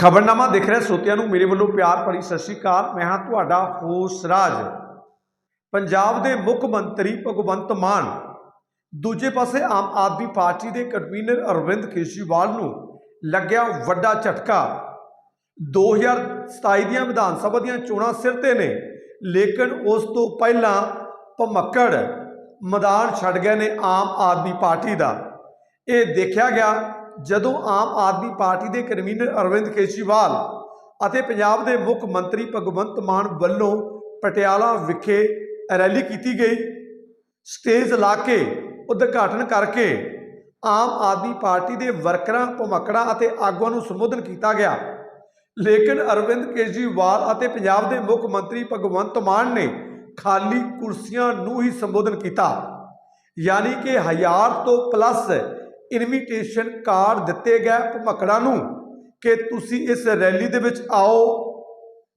ਖਬਰਨਾਮਾ ਦੇਖ ਰਹੇ ਸੋਤਿਆਂ ਨੂੰ, ਮੇਰੇ ਵੱਲੋਂ ਪਿਆਰ ਭਰੀ ਸਤਿ ਸ਼੍ਰੀ ਅਕਾਲ। ਮੈਂ ਹਾਂ ਤੁਹਾਡਾ ਹੋਸ ਰਾਜ। ਪੰਜਾਬ ਦੇ ਮੁੱਖ ਮੰਤਰੀ ਭਗਵੰਤ ਮਾਨ ਦੂਜੇ ਪਾਸੇ ਆਮ ਆਦਮੀ ਪਾਰਟੀ ਦੇ ਕਨਵੀਨਰ ਅਰਵਿੰਦ ਕੇਜਰੀਵਾਲ ਨੂੰ ਲੱਗਿਆ ਵੱਡਾ ਝਟਕਾ। 2027 ਦੀਆਂ ਵਿਧਾਨ ਸਭਾ ਦੀਆਂ ਚੋਣਾਂ ਸਿਰ ਤੇ ਨੇ, ਲੇਕਿਨ ਉਸ ਤੋਂ ਪਹਿਲਾਂ ਭਮੱਕੜ ਮੈਦਾਨ ਛੱਡ ਗਏ ਨੇ ਆਮ ਆਦਮੀ ਪਾਰਟੀ ਦਾ। ਇਹ ਦੇਖਿਆ ਗਿਆ ਜਦੋਂ ਆਮ ਆਦਮੀ ਪਾਰਟੀ ਦੇ ਕਨਵੀਨਰ ਅਰਵਿੰਦ ਕੇਜਰੀਵਾਲ ਅਤੇ ਪੰਜਾਬ ਦੇ ਮੁੱਖ ਮੰਤਰੀ ਭਗਵੰਤ ਮਾਨ ਵੱਲੋਂ ਪਟਿਆਲਾ ਵਿਖੇ ਰੈਲੀ ਕੀਤੀ ਗਈ, ਸਟੇਜ ਲਾ ਕੇ, ਉਦਘਾਟਨ ਕਰਕੇ ਆਮ ਆਦਮੀ ਪਾਰਟੀ ਦੇ ਵਰਕਰਾਂ ਭਮੱਕੜਾਂ ਅਤੇ ਆਗੂਆਂ ਨੂੰ ਸੰਬੋਧਨ ਕੀਤਾ ਗਿਆ। ਲੇਕਿਨ ਅਰਵਿੰਦ ਕੇਜਰੀਵਾਲ ਅਤੇ ਪੰਜਾਬ ਦੇ ਮੁੱਖ ਮੰਤਰੀ ਭਗਵੰਤ ਮਾਨ ਨੇ ਖਾਲੀ ਕੁਰਸੀਆਂ ਨੂੰ ਹੀ ਸੰਬੋਧਨ ਕੀਤਾ। ਯਾਨੀ ਕਿ ਹਜ਼ਾਰ ਤੋਂ ਪਲੱਸ ਇਨਵੀਟੇਸ਼ਨ ਕਾਰਡ ਦਿੱਤੇ ਗਏ ਭਮੱਕੜਾਂ ਨੂੰ ਕਿ ਤੁਸੀਂ ਇਸ ਰੈਲੀ ਦੇ ਵਿੱਚ ਆਓ।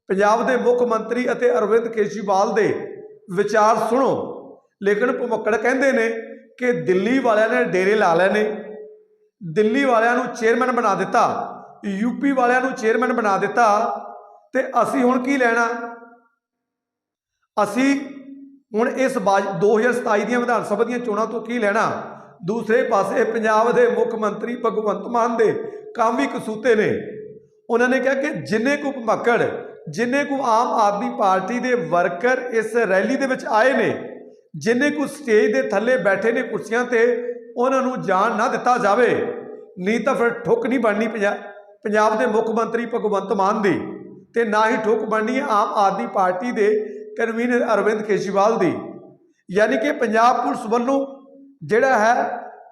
ਪੰਜਾਬ ਦੇ ਮੁੱਖ ਮੰਤਰੀ ਅਤੇ ਅਰਵਿੰਦ ਕੇਜਰੀਵਾਲ ਦੇ ਵਿਚਾਰ ਸੁਣੋ। ਲੇਕਿਨ ਭਮੱਕੜ ਕਹਿੰਦੇ ਨੇ ਕਿ ਦਿੱਲੀ ਵਾਲਿਆਂ ਨੇ ਡੇਰੇ ਲਾ ਲਏ ਨੇ। ਦਿੱਲੀ ਵਾਲਿਆਂ ਨੂੰ ਚੇਅਰਮੈਨ ਬਣਾ ਦਿੱਤਾ। ਯੂਪੀ ਵਾਲਿਆਂ ਨੂੰ ਚੇਅਰਮੈਨ ਬਣਾ ਦਿੱਤਾ। ਤੇ ਅਸੀਂ ਹੁਣ ਕੀ ਲੈਣਾ? ਅਸੀਂ ਹੁਣ ਇਸ ਬਾਜ 2027 ਦੀਆਂ ਵਿਧਾਨ ਸਭਾ ਦੀਆਂ ਚੋਣਾਂ ਤੋਂ ਕੀ ਲੈਣਾ? ਦੂਸਰੇ ਪਾਸੇ ਪੰਜਾਬ ਦੇ ਮੁੱਖ ਮੰਤਰੀ ਭਗਵੰਤ ਮਾਨ ਦੇ ਕੰਮ ਵੀ ਕਸੂਤੇ ਨੇ। ਉਹਨਾਂ ਨੇ ਕਿਹਾ ਕਿ ਜਿੰਨੇ ਕੁ ਭਮੱਕੜ, ਜਿੰਨੇ ਕੁ ਆਮ ਆਦਮੀ ਪਾਰਟੀ ਦੇ ਵਰਕਰ ਇਸ ਰੈਲੀ ਦੇ ਵਿੱਚ ਆਏ ਨੇ, ਜਿੰਨੇ ਕੁ ਸਟੇਜ ਦੇ ਥੱਲੇ ਬੈਠੇ ਨੇ ਕੁਰਸੀਆਂ ਤੇ, ਉਹਨਾਂ ਨੂੰ ਜਾਣ ਨਾ ਦਿੱਤਾ ਜਾਵੇ। ਨਹੀਂ ਤਾਂ ਫਿਰ ਠੁੱਕ ਨਹੀਂ ਬਣਨੀ ਪੰਜਾਬ ਦੇ ਮੁੱਖ ਮੰਤਰੀ ਭਗਵੰਤ ਮਾਨ ਦੀ ਤੇ ਨਾ ਹੀ ਠੁੱਕ ਬਣਨੀ ਆਮ ਆਦਮੀ ਪਾਰਟੀ ਦੇ ਕਨਵੀਨਰ ਅਰਵਿੰਦ ਕੇਜਰੀਵਾਲ ਦੀ। ਯਾਨੀ ਕਿ ਪੰਜਾਬ ਪੁਲਿਸ ਵੱਲੋਂ ਜਿਹੜਾ ਹੈ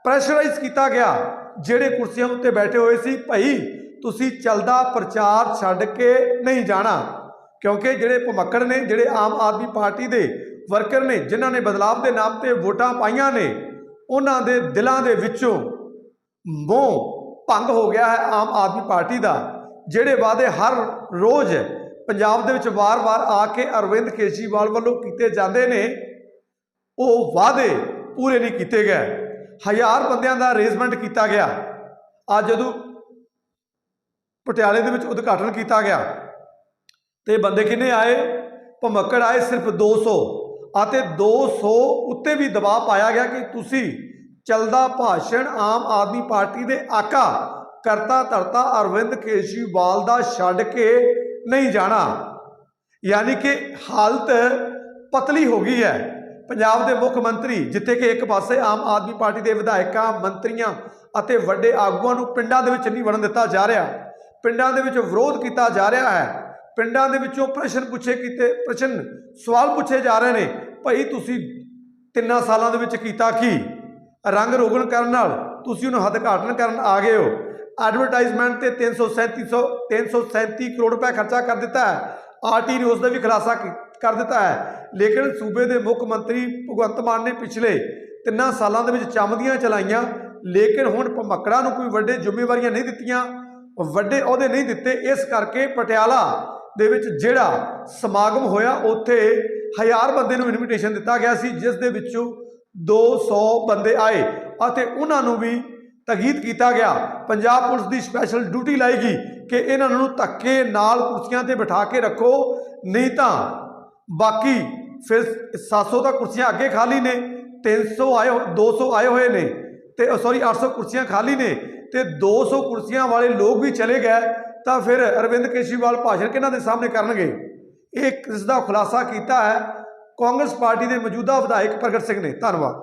ਪ੍ਰੈਸ਼ਰਾਈਜ਼ ਕੀਤਾ ਗਿਆ। ਜਿਹੜੇ ਕੁਰਸੀਆਂ ਉੱਤੇ ਬੈਠੇ ਹੋਏ ਸੀ, ਭਾਈ ਤੁਸੀਂ ਚੱਲਦਾ ਪ੍ਰਚਾਰ ਛੱਡ ਕੇ ਨਹੀਂ ਜਾਣਾ। ਕਿਉਂਕਿ ਜਿਹੜੇ ਭਮੱਕੜ ਨੇ, ਜਿਹੜੇ ਆਮ ਆਦਮੀ ਪਾਰਟੀ ਦੇ ਵਰਕਰ ਨੇ, ਜਿਨ੍ਹਾਂ ਨੇ ਬਦਲਾਵ ਦੇ ਨਾਮ ਤੇ ਵੋਟਾਂ ਪਾਈਆਂ ਨੇ, ਉਹਨਾਂ ਦੇ ਦਿਲਾਂ ਦੇ ਵਿੱਚੋਂ ਮੋਹ ਭੰਗ ਹੋ ਗਿਆ ਹੈ ਆਮ ਆਦਮੀ ਪਾਰਟੀ ਦਾ। ਜਿਹੜੇ ਵਾਅਦੇ ਹਰ ਰੋਜ਼ ਪੰਜਾਬ ਦੇ ਵਿੱਚ ਵਾਰ-ਵਾਰ ਆ ਕੇ ਅਰਵਿੰਦ ਕੇਜਰੀਵਾਲ ਵੱਲੋਂ ਕੀਤੇ ਜਾਂਦੇ ਨੇ, ਉਹ ਵਾਅਦੇ ਪੂਰੇ ਨਹੀਂ ਕੀਤੇ ਗਏ। ਹਜ਼ਾਰ ਬੰਦਿਆਂ ਦਾ ਅਰੇਂਜਮੈਂਟ ਕੀਤਾ ਗਿਆ। ਅੱਜ ਜਦੋਂ ਪਟਿਆਲੇ ਦੇ ਵਿੱਚ ਉਦਘਾਟਨ ਕੀਤਾ ਗਿਆ, ਤੇ ਬੰਦੇ ਕਿੰਨੇ ਆਏ? ਭਮੱਕੜ ਆਏ ਸਿਰਫ 200 ਅਤੇ 200 ਉੱਤੇ ਵੀ ਦਬਾਅ ਪਾਇਆ ਗਿਆ ਕਿ ਤੁਸੀਂ ਚਲਦਾ ਭਾਸ਼ਣ ਆਮ ਆਦਮੀ ਪਾਰਟੀ ਦੇ ਆਕਾ ਕਰਤਾ ਧਰਤਾ ਅਰਵਿੰਦ ਕੇਜਰੀਵਾਲ ਦਾ ਛੱਡ ਕੇ ਨਹੀਂ ਜਾਣਾ। ਯਾਨੀ ਕਿ ਹਾਲਤ ਪਤਲੀ ਹੋ ਗਈ ਹੈ। ਪੰਜਾਬ ਦੇ ਮੁੱਖ ਮੰਤਰੀ, ਜਿੱਥੇ ਕਿ ਇੱਕ ਪਾਸੇ ਆਮ ਆਦਮੀ ਪਾਰਟੀ ਦੇ ਵਿਧਾਇਕਾਂ, ਮੰਤਰੀਆਂ ਅਤੇ ਵੱਡੇ ਆਗੂਆਂ ਨੂੰ ਪਿੰਡਾਂ ਦੇ ਵਿੱਚ ਨਹੀਂ ਵੜਨ ਦਿੱਤਾ ਜਾ ਰਿਹਾ। ਪਿੰਡਾਂ ਦੇ ਵਿੱਚ ਵਿਰੋਧ ਕੀਤਾ ਜਾ ਰਿਹਾ ਹੈ। ਪਿੰਡਾਂ ਦੇ ਵਿੱਚੋਂ ਪ੍ਰਸ਼ਨ ਪੁੱਛੇ ਕੀਤੇ, ਪ੍ਰਸ਼ਨ ਸਵਾਲ ਪੁੱਛੇ ਜਾ ਰਹੇ ਨੇ, ਭਾਈ ਤੁਸੀਂ ਤਿੰਨਾਂ ਸਾਲਾਂ ਦੇ ਵਿੱਚ ਕੀਤਾ ਕੀ? ਰੰਗ ਰੋਗਣ ਕਰਨ ਨਾਲ ਤੁਸੀਂ ਉਹਨੂੰ ਹੱਦ ਘਾਟਨ ਕਰਨ ਆ ਗਏ ਹੋ? ਐਡਵਰਟਾਈਜ਼ਮੈਂਟ ਤੇ 337 337 ਕਰੋੜ ਰੁਪਏ ਖਰਚਾ ਕਰ ਦਿੱਤਾ ਹੈ। ਆਰਟੀ ਨਿਊਜ਼ ਦਾ ਵੀ ਖੁਲਾਸਾ ਕਰ ਦਿੱਤਾ ਹੈ। ਲੇਕਿਨ ਸੂਬੇ ਦੇ ਮੁੱਖ ਮੰਤਰੀ ਭਗਵੰਤ ਮਾਨ ਨੇ ਪਿਛਲੇ ਤਿੰਨਾਂ ਸਾਲਾਂ ਦੇ ਵਿੱਚ ਚਮਦੀਆਂ ਚਲਾਈਆਂ, ਲੇਕਿਨ ਹੁਣ ਭਮੱਕੜਾਂ ਨੂੰ ਕੋਈ ਵੱਡੇ ਜ਼ਿੰਮੇਵਾਰੀਆਂ ਨਹੀਂ ਦਿੱਤੀਆਂ। ਵੱਡੇ ਅਹੁਦੇ ਨਹੀਂ ਦਿੱਤੇ। ਇਸ ਕਰਕੇ ਪਟਿਆਲਾ ਦੇ ਵਿੱਚ ਜਿਹੜਾ ਸਮਾਗਮ ਹੋਇਆ, ਉੱਥੇ ਹਜ਼ਾਰ ਬੰਦੇ ਨੂੰ ਇਨਵੀਟੇਸ਼ਨ ਦਿੱਤਾ ਗਿਆ ਸੀ, ਜਿਸ ਦੇ ਵਿੱਚੋਂ 200 ਬੰਦੇ ਆਏ ਅਤੇ ਉਹਨਾਂ ਨੂੰ ਵੀ ਤਗੀਦ ਕੀਤਾ ਗਿਆ। ਪੰਜਾਬ ਪੁਲਿਸ ਦੀ ਸਪੈਸ਼ਲ ਡਿਊਟੀ ਲਾਏਗੀ ਕਿ ਇਹਨਾਂ ਨੂੰ ਧੱਕੇ ਨਾਲ ਕੁਰਸੀਆਂ ਤੇ ਬਿਠਾ ਕੇ ਰੱਖੋ, ਨਹੀਂ ਤਾਂ ਬਾਕੀ ਫਿਰ 700 ਤਾਂ ਕੁਰਸੀਆਂ ਅੱਗੇ ਖਾਲੀ ਨੇ 300 ਆਏ ਹੋ- 200 ਆਏ ਹੋਏ ਨੇ, ਤੇ ਸੌਰੀ 800 ਕੁਰਸੀਆਂ ਖਾਲੀ ਨੇ, ਤੇ 200 ਕੁਰਸੀਆਂ ਵਾਲੇ ਲੋਕ ਵੀ ਚਲੇ ਗਏ, ਤਾਂ ਫਿਰ ਅਰਵਿੰਦ ਕੇਜਰੀਵਾਲ ਭਾਸ਼ਣ ਕਿਹਨਾਂ ਦੇ ਸਾਹਮਣੇ ਕਰਨਗੇ? ਇਹ ਇਸ ਦਾ ਖੁਲਾਸਾ ਕੀਤਾ ਹੈ, ਕਾਂਗਰਸ ਪਾਰਟੀ ਦੇ ਮੌਜੂਦਾ ਵਿਧਾਇਕ ਪ੍ਰਗਟ ਸਿੰਘ ਨੇ। ਧੰਨਵਾਦ।